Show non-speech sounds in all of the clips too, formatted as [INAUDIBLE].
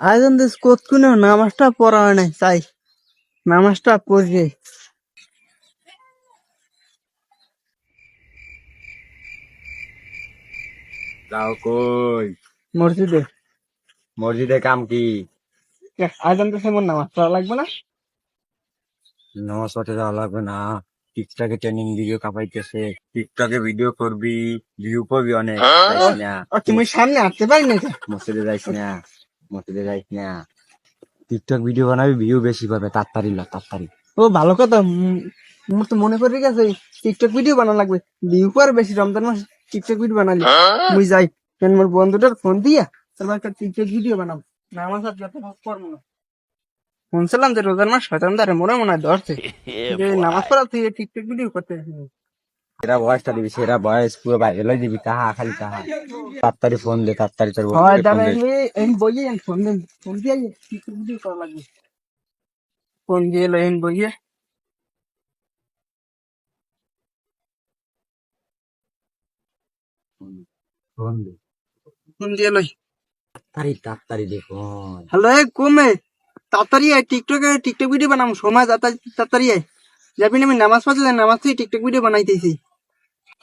আয়োজন দেশ কতক্ষণে নামাজটা পড়া হয় নাই তাই নামাজটা পড়বে যাও কই? মসজিদে। মসজিদে কাম কি? আয়োজন দেশ এমন নামাজ পড়া লাগবে না? নামাজ পড়তে যাওয়া লাগবে না। টিকটকে ট্রেনিং ভিডিও কাপাইতেছে। টিকটকে ভিডিও করবি ভিউ পাবি অনেক না। তুমি সামনে আসতে পারি না মসজিদে যাইস না। মসজিদে যাইস না। টিকটক ভিডিও বানাবি ভিউ বেশি পাবে তাড়াতাড়ি ল তাড়াতাড়ি। ও ভালো কথা মোর তো মনে করে গেছে টিকটক ভিডিও বানানো লাগবে। ভিউ পর বেশি রমজান মাস টিকটক ভিডিও বানালি। মুই যাই কেন মোর বন্ধুটার ফোন দিয়া তারপর একটা টিকটক ভিডিও বানাবো। নামাজ আর যত হোক পড়ব না। শুনছিলাম যে রোজার মাস শয়তান দ্বারে মনে মনে হয় ধরছে। [LAUGHS] যে নামাজ পড়া তুই টিকটক ভিডিও করতে সেরা বয়সটা দিবি সেরা বয়স পুরো দিবি তাহা খালি তাহা তাড়াতাড়ি ফোন দে তাড়াতাড়ি তোর হয় দাদা দে। এই বইয়ে ফোন দেন ফোন দিয়ে টিকটক ভিডিও করা লাগবে? ফোন দিয়ে বইয়ে। ফোন দে। ফোন দিয়ে এলো। তাড়াতাড়ি তাড়াতাড়ি দে ফোন হ্যালো এ কমে তাড়াতাড়ি আয় টিকটকে টিকটক ভিডিও বানাম। সময় তাড়াতাড়ি তাড়াতাড়ি আয়। যাবি না আমি নামাজ পড়তে নামাজ থেকে টিকটক ভিডিও বানাইতেছি।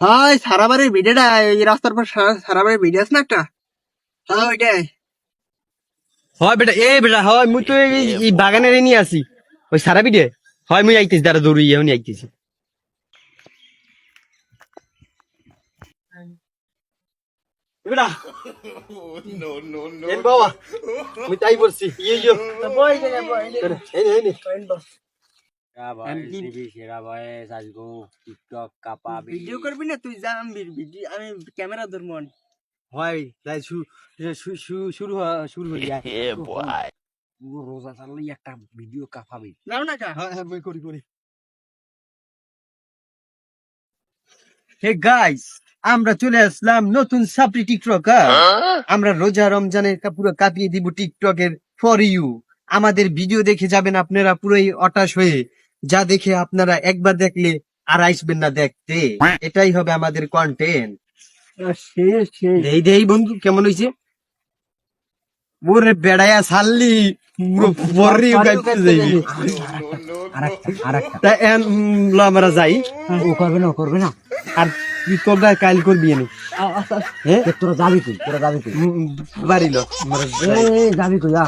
হাই সারা বাড়ির ভিডিওটা এই রাস্তার পর সারা- সারা বাড়ির ভিডিও আছে না একটা? হ্যাঁ ওইটাই। হয় বেটা এ বেটা হয় মুই তো এই এই বাগানের নিয়ে আসি ওই সারা বিডে হয় মুই আইতেছি দাঁড়া দৌড়ি এমনি আইতেছি। বেটা। এন বাবা মুই তাই বলছি ইয়ে ইয়ে এই নে, এই নে। ভিডিও করবি না তুই? যা আমি আমি ক্যামেরা ধরবো। হয় তাই শু- শু- শু- শুরু শুরু হয়ে যায়। [LAUGHS] পুরো রোজা চাললেই একটা ভিডিও কাপাবি যাও না কা হ্যাঁ হ্যাঁ করি করি। হে গাইস আমরা চলে আসলাম নতুন সাপড়ি টিকটকার। আমরা রোজা রমজানের পুরো কাঁপিয়ে দিব টিকটকের ফর ইউ আমাদের ভিডিও দেখে যাবেন আপনারা পুরোই অটাশ হয়ে। যা দেখে আপনারা একবার দেখলে আর আসবেন না দেখতে। এটাই হবে আমাদের কন্টেন্ট দেই দেই বন্ধু কেমন হয়েছে? ওরে পরে যাইবি। আরেকটা আরেকটা। তা এন আমরা যাই। ও করবে না ও করবে না। আর কি করবা কাইল করবি এনে। হ্যাঁ? তোরা যাবি তুই তোরা যাবি তুই বাড়ি যাবি তুই যা